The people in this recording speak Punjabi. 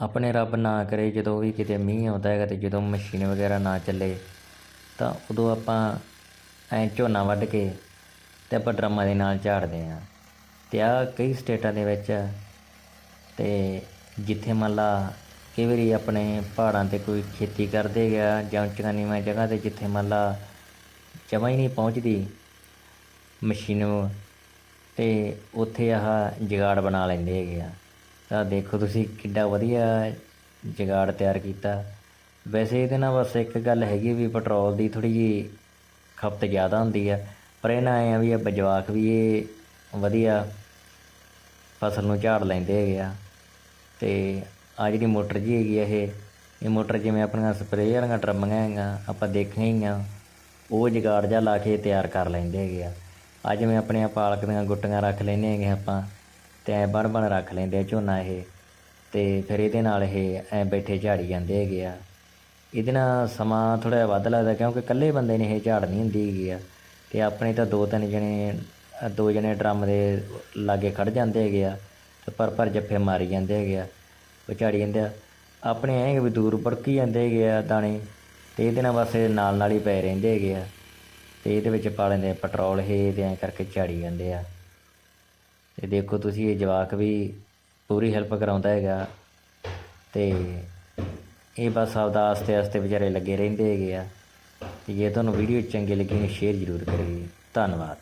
ਆਪਣੇ ਰੱਬ ਨਾ ਕਰੇ, ਜਦੋਂ ਵੀ ਕਿਤੇ ਮੀਂਹ ਆਉਂਦਾ ਹੈਗਾ ਤੇ ਜਦੋਂ ਮਸ਼ੀਨ ਵਗੈਰਾ ਨਾ ਚੱਲੇ, ਤਾਂ ਉਦੋਂ ਆਪਾਂ ਐਂ ਝੋਨਾ ਵੱਢ ਕੇ ਤੇ ਆਪਾਂ ਡਰਮਾਂ ਦੇ ਨਾਲ ਝਾੜਦੇ ਹਾਂ। ਤੇ ਆ ਕਈ ਸਟੇਟਾਂ ਦੇ ਵਿੱਚ ਤੇ ਜਿੱਥੇ ਮੰਨ ਲਾ ਕਈ ਵਾਰੀ ਆਪਣੇ ਪਹਾੜਾਂ ਤੇ ਕੋਈ ਖੇਤੀ ਕਰਦੇ ਗਿਆ ਜਾਂ ਉੱਚੀਆਂ ਨੀਵਾਂ ਜਗ੍ਹਾ ਤੇ ਜਿੱਥੇ ਮੰਨ ਲਾ ਜਮਾਂ ਹੀ ਨਹੀਂ ਪਹੁੰਚਦੀ ਮਸ਼ੀਨ, ਤੇ ਉੱਥੇ ਆਹ ਜਗਾੜ ਬਣਾ ਲੈਂਦੇ ਹੈਗੇ ਆ। ਤਾਂ ਦੇਖੋ ਤੁਸੀਂ ਕਿੱਡਾ ਵਧੀਆ ਜਗਾੜ ਤਿਆਰ ਕੀਤਾ। ਵੈਸੇ ਇਹਦੇ ਨਾਲ ਬਸ ਇੱਕ ਗੱਲ ਹੈਗੀ ਵੀ ਪੈਟਰੋਲ ਦੀ ਥੋੜੀ ਜਿਹੀ ਖਪਤ ਜ਼ਿਆਦਾ ਹੁੰਦੀ ਆ, ਪਰ ਇਹਨਾਂ ਆਏ ਆ ਵੀ ਇਹ ਜਵਾਕ ਵੀ ਇਹ ਵਧੀਆ ਫਸਲ ਨੂੰ ਝਾੜ ਲੈਂਦੇ ਹੈਗੇ ਆ। ਤੇ ਆ ਜਿਹੜੀ ਮੋਟਰ ਜੀ ਹੈਗੀ ਆ ਇਹ ਇਹ ਮੋਟਰ ਜਿਵੇਂ ਆਪਣੀਆਂ ਸਪਰੇਅ ਵਾਲੀਆਂ ਟਰਮੀਆਂ ਹੈਗੀਆਂ, ਆਪਾਂ ਦੇਖੀਆਂ ਹੀ ਆ ਉਹ ਜਗਾੜ ਜਾ ਲਾ ਕੇ ਤਿਆਰ ਕਰ ਲੈਂਦੇ ਹੈਗੇ ਆ। ਅੱਜ ਮੈਂ ਆਪਣੀਆਂ ਪਾਲਕ ਦੀਆਂ ਗੁੱਟੀਆਂ ਰੱਖ ਲੈਂਦੇ ਹੈਗੇ ਆਪਾਂ ਤੇ ਐ ਬਣ ਬਣ ਰੱਖ ਲੈਂਦੇ ਆ ਝੋਨਾ ਇਹ, ਤੇ ਫਿਰ ਇਹਦੇ ਨਾਲ ਇਹ ਐ ਬੈਠੇ ਝਾੜੀ ਜਾਂਦੇ ਹੈਗੇ ਆ। ਇਹਦੇ ਨਾਲ ਸਮਾਂ ਥੋੜਾ ਜਿਹਾ ਵੱਧ ਲੱਗਦਾ ਕਿਉਂਕਿ ਇਕੱਲੇ ਬੰਦੇ ਨੇ ਇਹ ਝਾੜ ਨਹੀਂ ਹੁੰਦੀ ਹੈਗੀ ਆ। ਤੇ ਆਪਣੇ ਤਾਂ ਦੋ ਤਿੰਨ ਜਣੇ, ਦੋ ਜਣੇ ਡਰਮ ਦੇ ਲਾਗੇ ਖੜ ਜਾਂਦੇ ਹੈਗੇ ਆ ਤੇ ਪਰ ਪਰ ਜੱਫੇ ਮਾਰੀ ਜਾਂਦੇ ਹੈਗੇ ਆ, ਉਹ ਝਾੜੀ ਜਾਂਦੇ ਆ। ਆਪਣੇ ਐਂ ਵੀ ਦੂਰ ਬੜਕੀ ਜਾਂਦੇ ਹੈਗੇ ਆ ਦਾਣੇ ਤੇ ਇਹਦੇ ਨਾਲ ਬਸ ਨਾਲ ਨਾਲ ਹੀ ਪਏ ਰਹਿੰਦੇ ਹੈਗੇ ਆ। ਤੇ ਇਹਦੇ ਵਿੱਚ ਪਾ ਲੈਂਦੇ ਪੈਟਰੋਲ, ਇਹ ਤੇ ਐਂ ਕਰਕੇ ਝਾੜੀ ਜਾਂਦੇ ਆ। ਤੇ ਦੇਖੋ ਤੁਸੀਂ ਇਹ ਜਵਾਕ ਵੀ ਪੂਰੀ ਹੈਲਪ ਕਰਾਉਂਦਾ ਹੈਗਾ ਤੇ ਇਹ ਬਸ ਆਪਦਾ ਆਸਤੇ ਆਸਤੇ ਵਿਚਾਰੇ ਲੱਗੇ ਰਹਿੰਦੇ ਹੈਗੇ ਆ। ਤੇ ਜੇ ਤੁਹਾਨੂੰ ਵੀਡੀਓ ਚੰਗੀ ਲੱਗੀ ਤਾਂ ਸ਼ੇਅਰ ਜ਼ਰੂਰ ਕਰਿਓ ਧੰਨਵਾਦ।